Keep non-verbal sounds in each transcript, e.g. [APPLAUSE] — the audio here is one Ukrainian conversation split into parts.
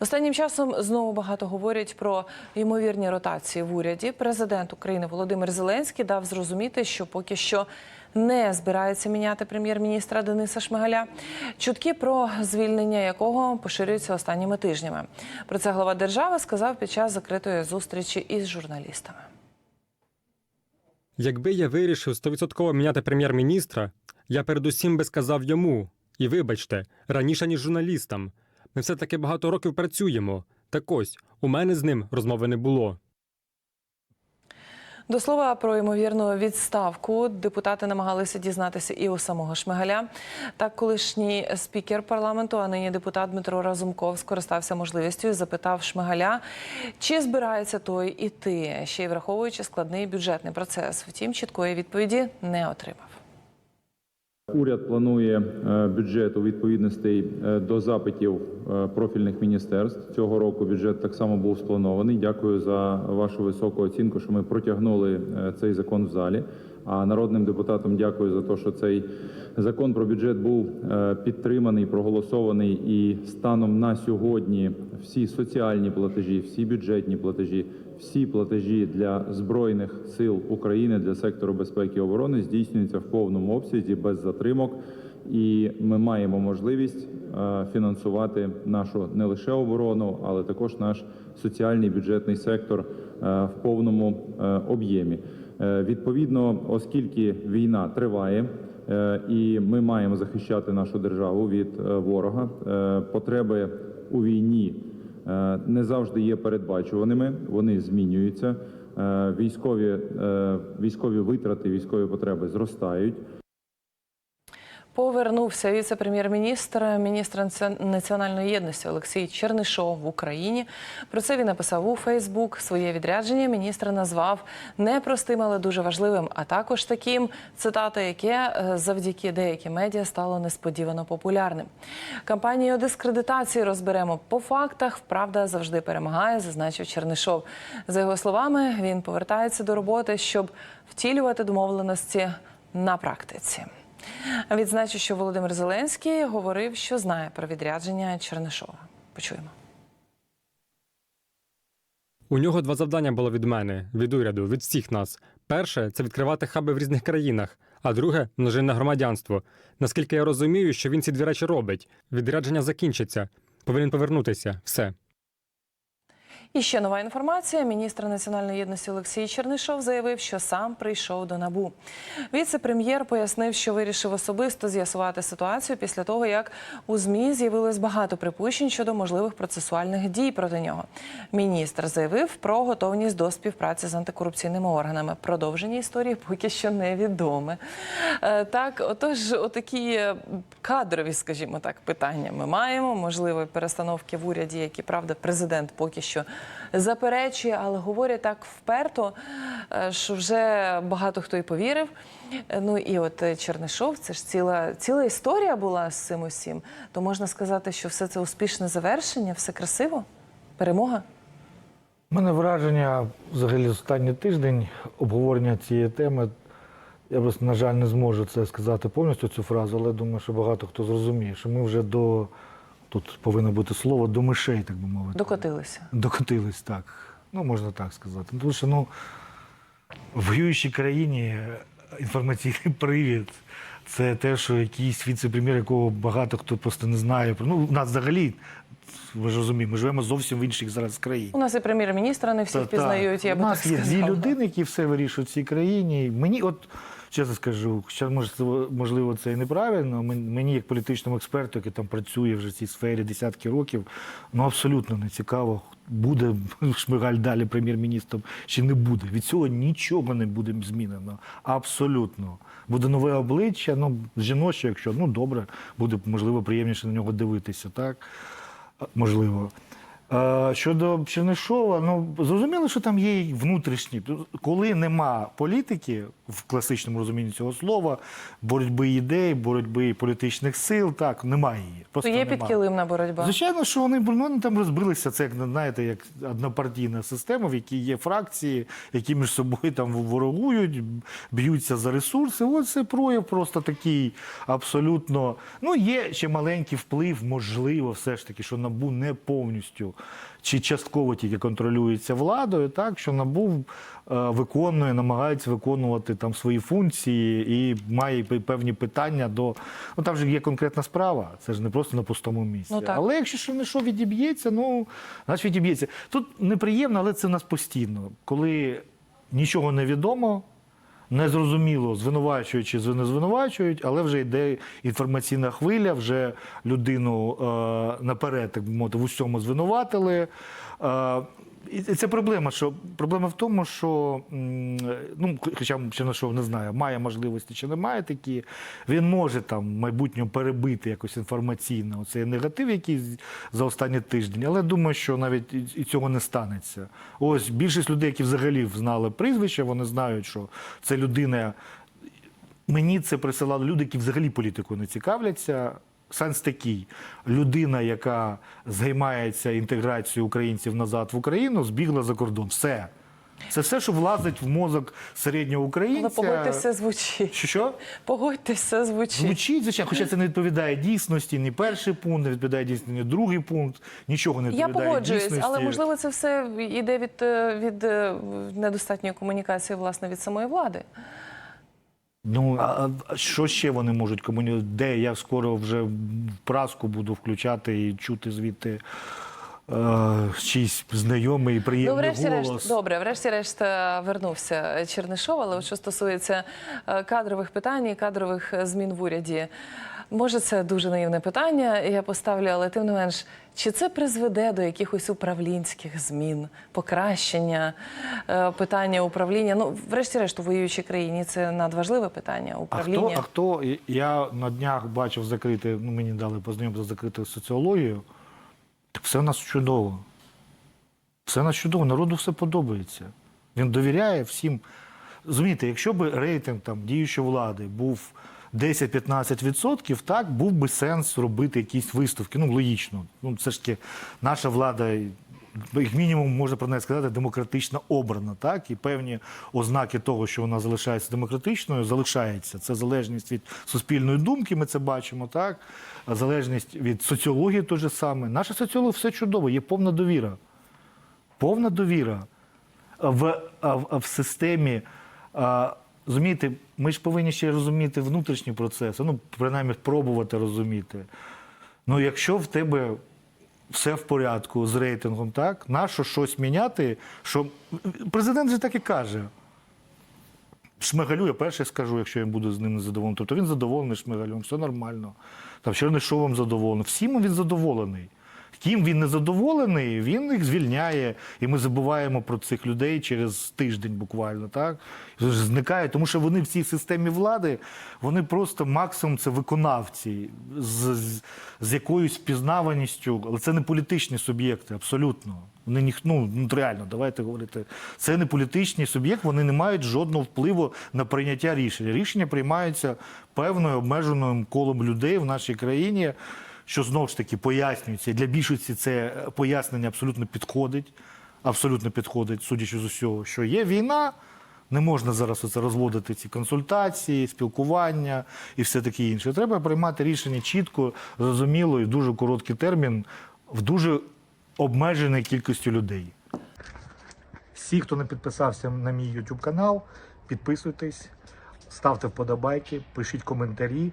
Останнім часом знову багато говорять про ймовірні ротації в уряді. Президент України Володимир Зеленський дав зрозуміти, що поки що не збирається міняти прем'єр-міністра Дениса Шмигаля. Чутки про звільнення якого поширюються останніми тижнями. Про це глава держави сказав під час закритої зустрічі із журналістами. Якби я вирішив 100% міняти прем'єр-міністра, я передусім би сказав йому. І вибачте, раніше ніж журналістам. Ми все таки багато років працюємо. Так ось, у мене з ним розмови не було. До слова про ймовірну відставку депутати намагалися дізнатися і у самого Шмигаля. Так, колишній спікер парламенту, а нині депутат Дмитро Разумков скористався можливістю і запитав Шмигаля, чи збирається той іти, ще й враховуючи складний бюджетний процес. Втім, чіткої відповіді не отримав. Уряд планує е, бюджет у відповідності е, до запитів е, профільних міністерств. Цього року бюджет так само був спланований. Дякую за вашу високу оцінку, що ми протягнули цей закон в залі. А народним депутатам дякую за те, що цей закон про бюджет був підтриманий, проголосований. І станом на сьогодні всі соціальні платежі, всі бюджетні платежі, всі платежі для збройних сил України для сектору безпеки і оборони здійснюються в повному обсязі без затримок. І ми маємо можливість е, фінансувати нашу не лише оборону, але також наш соціальний бюджетний сектор е, в повному е, об'ємі. Відповідно, оскільки війна триває, і ми маємо захищати нашу державу від ворога, потреби у війні не завжди є передбачуваними, вони змінюються. Е, Військові, е, військові витрати, військові потреби зростають. Повернувся віце-прем'єр-міністр, міністр національної єдності Олексій Чернишов в Україні. Про це він написав у Фейсбук. Своє відрядження міністр назвав непростим, але дуже важливим, а також таким цитата, яке е, завдяки деяким медіа стало несподівано популярним. Кампанію дискредитації розберемо по фактах. Правда завжди перемагає, зазначив Чернишов. За його словами, він повертається до роботи, щоб втілювати домовленості на практиці. Відзначу, що Володимир Зеленський говорив, що знає про відрядження Чернишова. Почуємо. У нього два завдання було від мене, від уряду, від всіх нас. Перше це відкривати хаби в різних країнах, а друге множинне громадянство. Наскільки я розумію, що він ці дві речі робить. Відрядження закінчиться. Повинен повернутися. Все. І ще нова інформація. Міністр національної єдності Олексій Чернишов заявив, що сам прийшов до набу. Віце-прем'єр пояснив, що вирішив особисто з'ясувати ситуацію після того, як у змі з'явилось багато припущень щодо можливих процесуальних дій проти нього. Міністр заявив про готовність до співпраці з антикорупційними органами. Продовження історії поки що невідоме. Е, Так, отож, отакі кадрові, скажімо так, питання ми маємо. Можливо, перестановки в уряді, які правда президент поки що заперечує, але говорять так вперто, е, що вже багато хто і повірив. Ну і от е, Чернишов, це ж ціла ціла історія була з цим усім. То можна сказати, що все це успішне завершення, все красиво, перемога. У мене враження взагалі останній тиждень обговорення цієї теми. Я просто, на жаль, не зможу це сказати повністю цю фразу, але думаю, що багато хто зрозуміє, що ми вже до тут повинно бути слово до мишей, так би мовити. Докотилися. Докотились так. Ну, можна так сказати. Тому що ну, в воюючій країні інформаційний [LAUGHS] привід це те, що якийсь віце-прем'єр, якого багато хто просто не знає. Ну, у нас взагалі, ви ж розумієте, ми живемо зовсім в інших зараз країнах. У нас і прем'єр-міністра не всіх Та- пізнають. Я У нас так є дві людини, які все вирішують в цій країні. Мені, от чесно скажу, може можливо це і неправильно. мен- Мені, як політичному експерту, який там працює вже в цій сфері десятки років, ну абсолютно не цікаво, буде [LAUGHS] Шмигаль далі прем'єр-міністром чи не буде. Від цього нічого не буде змінено. Абсолютно. Буде нове обличчя, ну жіноче, якщо ну добре, буде можливо приємніше на нього дивитися, так можливо. Е, Щодо Чернишова, ну зрозуміло, що там є й внутрішні. Коли нема політики в класичному розумінні цього слова, боротьби ідей, боротьби політичних сил, так немає її. То Просто є нема. підкилимна боротьба. Звичайно, що вони, ну, там розбилися. Це як знаєте, як однопартійна система, в якій є фракції, які між собою там ворогують, б'ються за ресурси. Ось це прояв просто такий абсолютно. Ну, є ще маленький вплив, можливо, все ж таки, що набу не повністю чи частково тільки контролюється владою, так що набу е, виконує, намагається виконувати там свої функції і має певні питання до. Ну там же є конкретна справа. Це ж не просто на пустому місці. Ну, так. Але якщо що не що відіб'ється, ну значить відіб'ється. Тут неприємно, але це в нас постійно. Коли нічого не відомо, незрозуміло, звинувачують чи не звинувачують, але вже йде інформаційна хвиля, вже людину е, наперед, так мовити, в усьому звинуватили. І це проблема. Що проблема в тому, що ну, хоча Чернишов не знаю, має можливості чи не має такі, він може там в майбутньому перебити якось інформаційно цей негатив, який за останні тиждень. Але думаю, що навіть і цього не станеться. Ось більшість людей, які взагалі знали прізвище, вони знають, що це людина. Мені це присилали люди, які взагалі політикою не цікавляться. Сенс такий: людина, яка займається інтеграцією українців назад в Україну, збігла за кордон. Все. Це все, що влазить в мозок середнього Але українця. погодьтесь, все звучить. Що що? Погодьтесь, все звучить. Звучить, звичайно, хоча це не відповідає дійсності, ні перший пункт, не відповідає дійсності, ні другий пункт, нічого не відповідає. Я погоджуюсь, дійсності. але можливо це все йде від, е, від е, недостатньої комунікації власне від самої влади. Ну, а а що ще вони можуть комунікувати? Де я скоро вже в праску буду включати і чути звідти е, чийсь знайомий і Ну, приємний врешті-решт, добре, врешті-решт е, вернувся Чернишов, але що стосується е, кадрових питань і кадрових е, змін в уряді. Може, це дуже наївне питання, я поставлю, але тим не менш, чи це призведе до якихось управлінських змін, покращення е, питання управління? Ну, врешті-решт, у воюючій країні це надважливе питання А хто, а хто? Я на днях бачив закрите, ну мені дали познайомитися з закритою соціологією. Так все в нас чудово. Все в нас чудово, народу все подобається. Він довіряє всім. Розумієте, якщо б рейтинг там, діючої влади був 10-15%, так був би сенс робити якісь виставки. Ну, логічно. Ну, це ж таки наша влада, як мінімум, можна про неї сказати, демократично обрана. Так? І певні ознаки того, що вона залишається демократичною, залишається. Це залежність від суспільної думки, ми це бачимо, так? Залежність від соціології то же саме. Наша соціологія все чудово, є повна довіра. Повна довіра в, в, в системі. А, розумієте, ми ж повинні ще розуміти внутрішні процеси, ну, принаймні, пробувати розуміти. Ну, якщо в тебе все в порядку з рейтингом, так, нащо щось міняти, що президент же так і каже. Шмигалю, я перше скажу, якщо я буду з ним незадоволений. Тобто він задоволений Шмигалем, все нормально. Там Чернишовим задоволений. Всім він задоволений. Ким він не задоволений, він їх звільняє, і ми забуваємо про цих людей через тиждень буквально. Так зникає, тому що вони в цій системі влади, вони просто максимум це виконавці з, з, з якоюсь впізнаваністю, але це не політичні суб'єкти, абсолютно. Вони ніх, ну, ну реально, давайте говорити. Це не політичний суб'єкт, вони не мають жодного впливу на прийняття рішень. Рішення приймаються певною обмеженим колом людей в нашій країні, що знову ж таки пояснюється. Для більшості це пояснення абсолютно підходить. Абсолютно підходить, судячи з усього, що є війна. Не можна зараз оце розводити ці консультації, спілкування і все таке інше. Треба приймати рішення чітко, зрозуміло і в дуже короткий термін, в дуже обмеженій кількості людей. Всі, хто не підписався на мій YouTube канал, підписуйтесь, ставте вподобайки, пишіть коментарі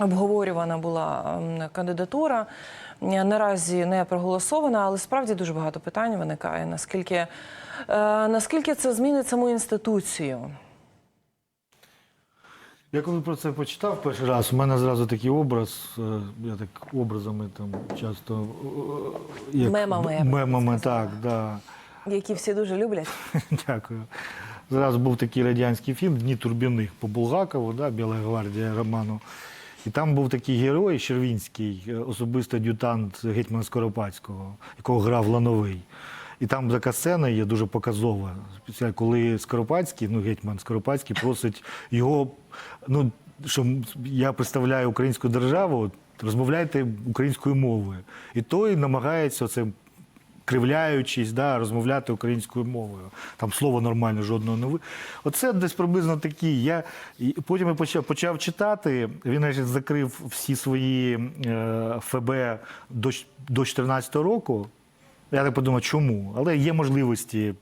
обговорювана була кандидатура. Е, Наразі не проголосована, але справді дуже багато питань виникає. Наскільки, е, наскільки це змінить саму інституцію? Я коли про це почитав перший раз, у мене зразу такий образ, е, я так образами там часто як Мемами, мемами так, да. Які всі дуже люблять. [LAUGHS] Дякую. Зараз був такий радянський фільм Дні турбівних по Булгакову, да, Біла гвардія Роману. І там був такий герой Червінський, е, особистий ад'ютант гетьмана Скоропадського, якого грав Лановий. І там така сцена є дуже показова. Коли Скоропадський, ну гетьман Скоропадський просить його, ну що я представляю українську державу, розмовляйте українською мовою. І той намагається це кривляючись, да, розмовляти українською мовою. Там слово нормально, жодного не ви. Оце десь приблизно такі. Я потім я почав, почав читати. Він значить, закрив всі свої е, ФБ до 2014 року. Я так подумав, чому? Але є можливості.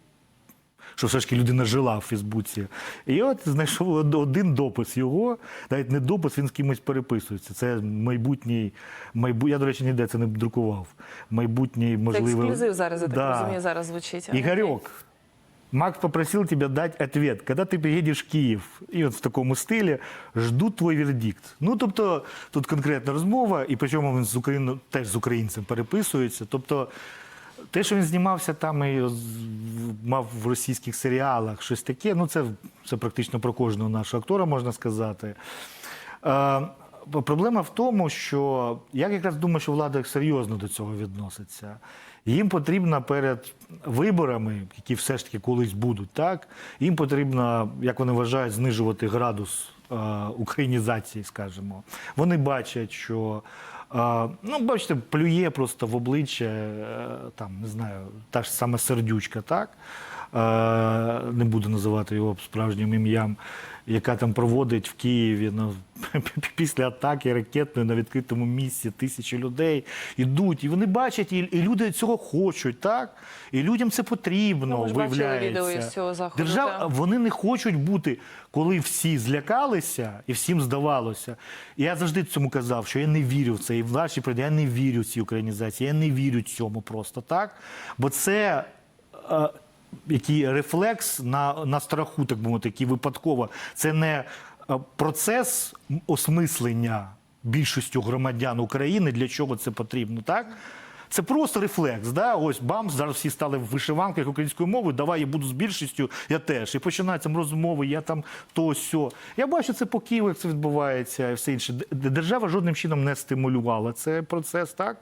Що все ж таки людина жила в Фейсбуці. І от знайшов один допис його, навіть не допис, він з кимось переписується. Це майбутній, майбу... я, до речі, ніде це не друкував. Майбутній, Це можливо. ексклюзив зараз, я так Да. розумію, зараз звучить. Игорек, Макс попросил тебя дать ответ. Когда ты приедешь в Київ, і от в такому стилі, жду твій вердикт. Ну, тобто, тут конкретна розмова, і причому він з Україною, теж з українцем переписується. Тобто, те, що він знімався там і мав в російських серіалах щось таке, ну це, це практично про кожного нашого актора можна сказати. Е, Проблема в тому, що я якраз думаю, що влада серйозно до цього відноситься. Їм потрібно перед виборами, які все ж таки колись будуть, так їм потрібно, як вони вважають, знижувати градус е, українізації, скажімо. Вони бачать, що ну, бачите, плює просто в обличчя, е, там не знаю, та ж саме сердючка, так? Е, не буду називати його справжнім ім'ям, яка там проводить в Києві ну, [LAUGHS] після атаки ракетної на відкритому місці тисячі людей ідуть, і вони бачать, і, і люди цього хочуть, так? І людям це потрібно, Ну, виявляється. відео із цього заходу, Держава, вони не хочуть бути, коли всі злякалися і всім здавалося. Я завжди цьому казав, що я не вірю в це. І в нашій я не вірю в цій українізації, я не вірю цьому просто так. Бо це. Який рефлекс на, на страху, так би мовити, який випадково. Це не е, процес осмислення більшістю громадян України, для чого це потрібно, так? Це просто рефлекс. Да? Ось бам, зараз всі стали в вишиванках українською мовою, давай я буду з більшістю, я теж. І починаються розмови, я там то сьо. Я бачу це по Києву, як це відбувається і все інше. Держава жодним чином не стимулювала. Це процес, так?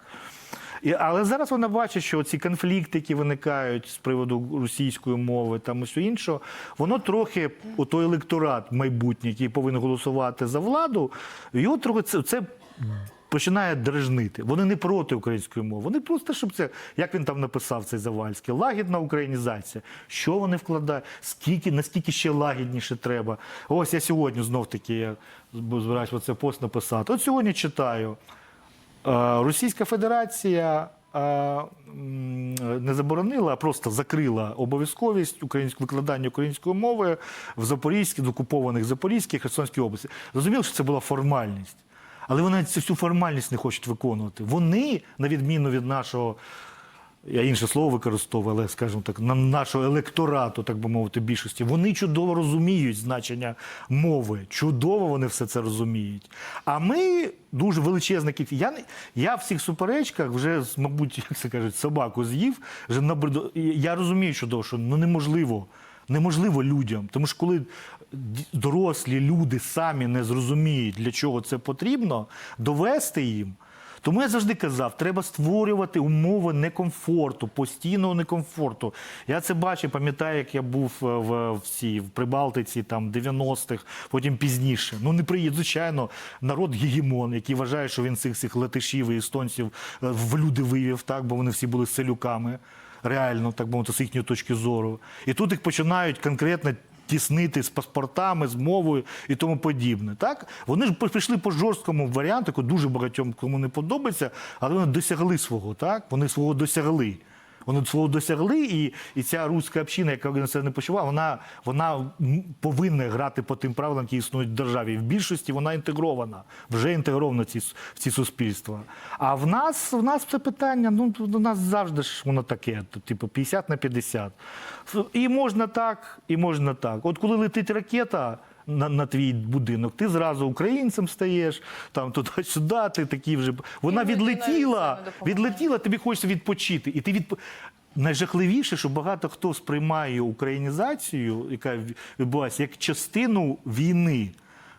І, але зараз вона бачить, що ці конфлікти, які виникають з приводу російської мови там і все іншого, воно трохи у той електорат майбутній, який повинен голосувати за владу, його трохи це, це починає дражнити. Вони не проти української мови. Вони просто щоб це, як він там написав цей Завальський, лагідна українізація. Що вони вкладають? Скільки, наскільки ще лагідніше треба? Ось я сьогодні знов таки я збираюся оце пост написати. От сьогодні читаю. Е, Російська Федерація е, не заборонила, а просто закрила обов'язковість викладання української мови в Запорізькій, окупованих Запорізькій, Херсонській області. Зрозуміло, що це була формальність. Але вони цю всю формальність не хочуть виконувати. Вони, на відміну від нашого, я інше слово використовую, але, скажімо так, на нашого електорату, так би мовити, більшості, вони чудово розуміють значення мови. Чудово вони все це розуміють. А ми дуже величезна кількість. Я, я в цих суперечках вже, мабуть, як це кажуть, собаку з'їв. Вже набриду. Я розумію чудово, що ну неможливо. Неможливо людям, тому що коли дорослі люди самі не зрозуміють, для чого це потрібно, довести їм. Тому я завжди казав, треба створювати умови некомфорту, постійного некомфорту. Я це бачив, пам'ятаю, як я був е, в, в, цій, в Прибалтиці там 90-х, потім пізніше. Ну не приїде, звичайно, народ гегемон, який вважає, що він цих цих латишів і естонців е, в люди вивів, так, бо вони всі були селюками реально, так би мовити, з їхньої точки зору. І тут їх починають конкретно тіснити з паспортами, з мовою і тому подібне. Так? Вони ж прийшли по жорсткому варіанту, який дуже багатьом кому не подобається, але вони досягли свого, так? Вони свого досягли. Вони свого досягли, і, і ця руська община, яка на це не почувала, вона, вона повинна грати по тим правилам, які існують в державі. В більшості вона інтегрована, вже інтегрована в ці, в ці суспільства. А в нас, в нас це питання, ну, у нас завжди ж воно таке, типу 50 на 50. І можна так, і можна так. От коли летить ракета, на, на твій будинок, ти зразу українцем стаєш, там туди-сюди, ти такий вже. Вона відлетіла, відлетіла, тобі хочеться відпочити. І ти відп... Найжахливіше, що багато хто сприймає українізацію, яка відбулася, як частину війни.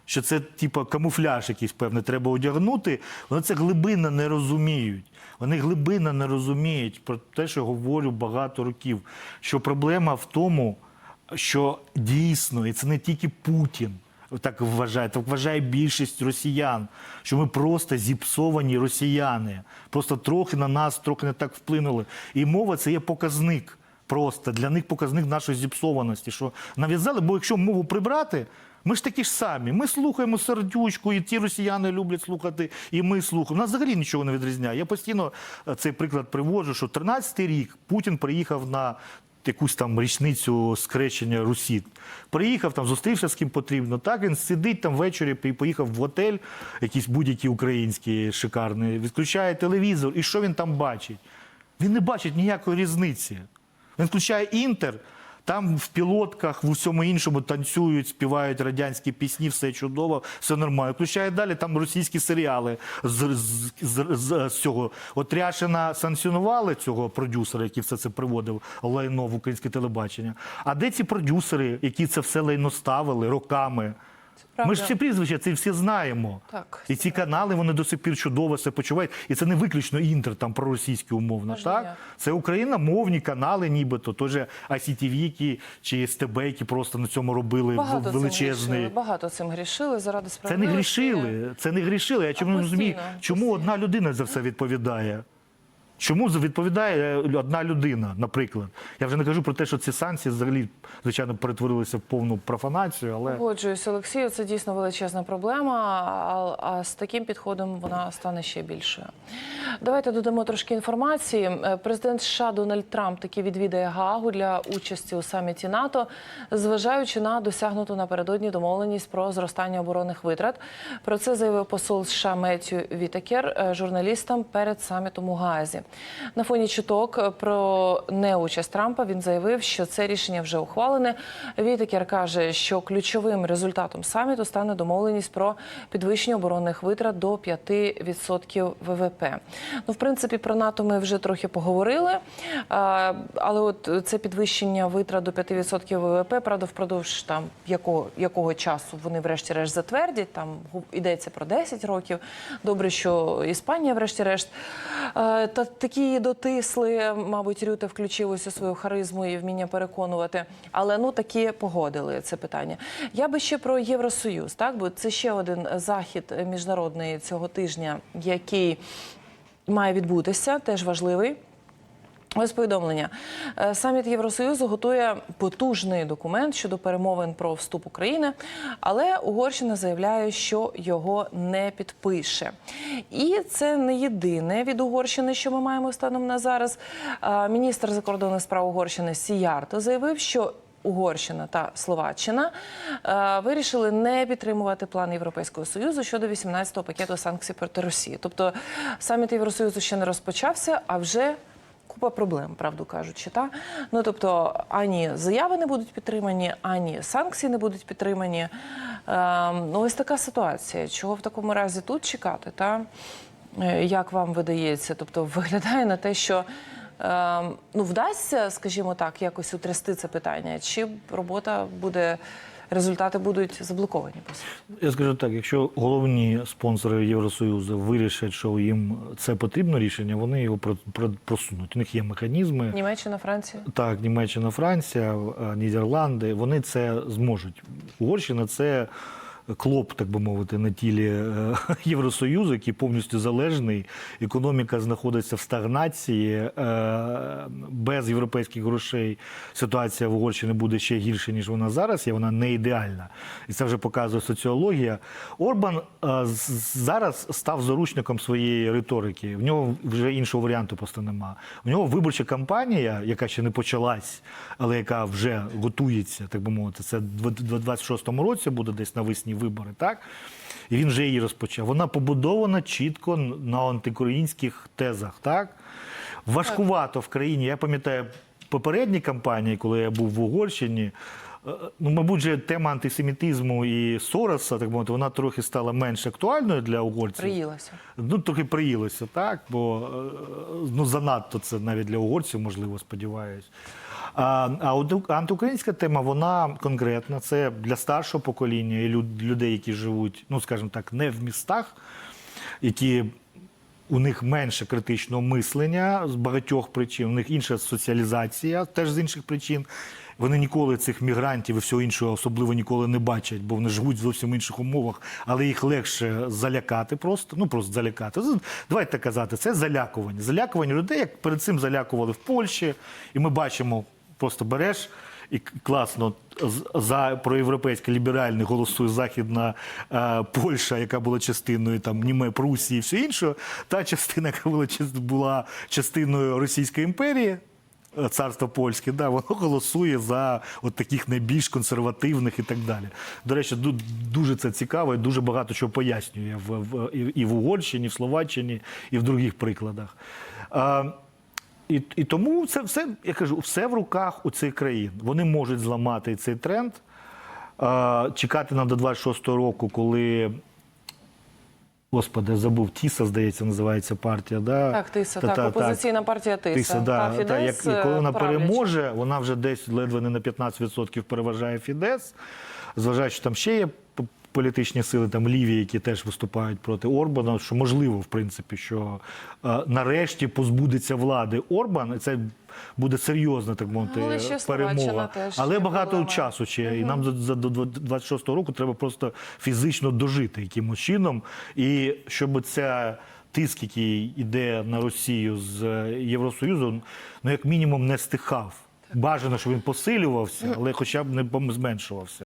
Що це типу камуфляж якийсь певний треба одягнути. Вони це глибинно не розуміють. Вони глибинно не розуміють про те, що говорю багато років. Що проблема в тому, що дійсно, і це не тільки Путін так вважає, так вважає більшість росіян, що ми просто зіпсовані росіяни, просто трохи на нас, трохи не так вплинули. І мова це є показник. Просто для них показник нашої зіпсованості, що нав'язали, бо якщо мову прибрати, ми ж такі ж самі. Ми слухаємо сердючку, і ті росіяни люблять слухати, і ми слухаємо. Нас взагалі нічого не відрізняє. Я постійно е, цей приклад приводжу, що 13-й рік Путін приїхав на якусь там річницю скрещення Русі. Приїхав там, зустрівся з ким потрібно. Так він сидить там ввечері і поїхав в готель, якийсь будь-який український шикарний, відключає телевізор. І що він там бачить? Він не бачить ніякої різниці. Він включає інтер. Там в пілотках, в усьому іншому танцюють, співають радянські пісні, все чудово, все нормально. Включає далі там російські серіали з, з, з, з, з цього. От Ряшина санкціонували цього продюсера, який все це приводив лайно в українське телебачення. А де ці продюсери, які це все лайно ставили роками? Ми ж всі прізвища, це всі знаємо. Так, І ці канали вони до сих пір чудово себе почувають. І це не виключно інтер, там проросійські умовно. Можна Так? Це україномовні канали, нібито, ICTV, які, чи СТБ, які просто на цьому робили Багато величезний. грішили, багато цим грішили заради Це не грішили. Це не грішили. Я чому не розумію, чому одна людина за все відповідає? Чому відповідає е, одна людина, наприклад? Я вже не кажу про те, що ці санкції взагалі, звичайно, перетворилися в повну профанацію, але Погоджуюсь, Олексію, це дійсно величезна проблема, а, а з таким підходом вона стане ще більшою. Давайте додамо трошки інформації. Е, Президент США Дональд Трамп таки відвідає Гаагу для участі у саміті НАТО, зважаючи на досягнуту напередодні домовленість про зростання оборонних витрат. Про це заявив посол США Меттю Вітакер е, журналістам перед самітом у Гаазі. На фоні чуток про неучасть Трампа він заявив, що це рішення вже ухвалене. Вітакер каже, що ключовим результатом саміту стане домовленість про підвищення оборонних витрат до 5% ВВП. Ну, в принципі, про НАТО ми вже трохи поговорили, але от це підвищення витрат до 5% ВВП, правда, впродовж там якого, якого часу вони врешті-решт затвердять. Там йдеться про 10 років. Добре, що Іспанія, врешті-решт, е, та такі дотисли, мабуть, Рюта включив свою харизму і вміння переконувати. Але ну такі погодили це питання. Я би ще про Євросоюз, так бо це ще один захід міжнародний цього тижня, який має відбутися, теж важливий. Ось повідомлення. Е, Саміт Євросоюзу готує потужний документ щодо перемовин про вступ України, але Угорщина заявляє, що його не підпише. І це не єдине від Угорщини, що ми маємо станом на зараз. Е, Міністр закордонних справ Угорщини Сіярто заявив, що Угорщина та Словаччина е, вирішили не підтримувати план Європейського союзу щодо 18-го пакету санкцій проти Росії. Тобто саміт Євросоюзу ще не розпочався, а вже купа проблем, правду кажучи. Та? Ну тобто ані заяви не будуть підтримані, ані санкції не будуть підтримані. Е, ну ось така ситуація. Чого в такому разі тут чекати? Та? Е, Як вам видається? Тобто виглядає на те, що е, ну, вдасться, скажімо так, якось утрясти це питання, чи робота буде, результати будуть заблоковані? Я скажу так: якщо головні спонсори Євросоюзу вирішать, що їм це потрібно рішення, вони його про- про- просунуть. У них є механізми. Німеччина, Франція? Так, Німеччина, Франція, е, Нідерланди, вони це зможуть. Угорщина це клоп, так би мовити, на тілі е, [LAUGHS] Євросоюзу, який повністю залежний. Економіка знаходиться в стагнації. е, Без європейських грошей ситуація в Угорщині буде ще гірше, ніж вона зараз є. Вона не ідеальна. І це вже показує соціологія. Орбан е, зараз став заручником своєї риторики. В нього вже іншого варіанту просто нема. У нього виборча кампанія, яка ще не почалась, але яка вже готується, так би мовити, це в 26-му році буде десь навесні вибори, так? І він вже її розпочав. Вона побудована чітко на антиукраїнських тезах, так? Важкувато в країні. Я пам'ятаю попередні кампанії, коли я був в Угорщині. е, Ну, мабуть, же тема антисемітизму і Сороса, так мовити, вона трохи стала менш актуальною для угорців. Приїлося. Ну, трохи приїлося, так, бо е, ну, занадто це навіть для угорців, можливо, сподіваюсь. А, антиукраїнська тема, вона конкретна. Це для старшого покоління і людей, які живуть, ну, скажімо так, не в містах, які у них менше критичного мислення з багатьох причин, у них інша соціалізація теж з інших причин. Вони ніколи цих мігрантів і всього іншого особливо ніколи не бачать, бо вони живуть в зовсім інших умовах, але їх легше залякати просто. Ну просто залякати. Давайте казати, це залякування. Залякування людей, як перед цим залякували в Польщі, і ми бачимо, просто береш. І класно за проєвропейське ліберальне голосує Західна е, Польща, яка була частиною там Німе Прусії і все інше. Та частина, яка була, була частиною Російської імперії. е, Царство польське, да, воно голосує за от таких найбільш консервативних і так далі. До речі, дуже це цікаво і дуже багато чого пояснює в, в, і, в Угорщині, і в Словаччині, і в других прикладах. А, і, і тому це все, я кажу, все в руках у цих країн. Вони можуть зламати цей тренд. А, чекати нам до 26-го року, коли. Господи, забув, Тіса, здається, називається партія. Да? Так, Тиса, Та- так, та- опозиційна партія Тиса. Тиса, да. Та Та, як, коли вона е, правляча. переможе, вона вже десь ледве не на 15% переважає Фідес. Зважаючи, що там ще є політичні сили, там ліві, які теж виступають проти Орбана, що можливо, в принципі, що е, нарешті позбудеться влади Орбан, це буде серйозна, так мовити, Але перемога. теж Але багато проблема. часу ще. І нам за, за до 26-го року треба просто фізично дожити якимось чином. І щоб ця тиск, який йде на Росію з е, Євросоюзу, ну як мінімум не стихав. Бажано, щоб він посилювався, але хоча б не зменшувався.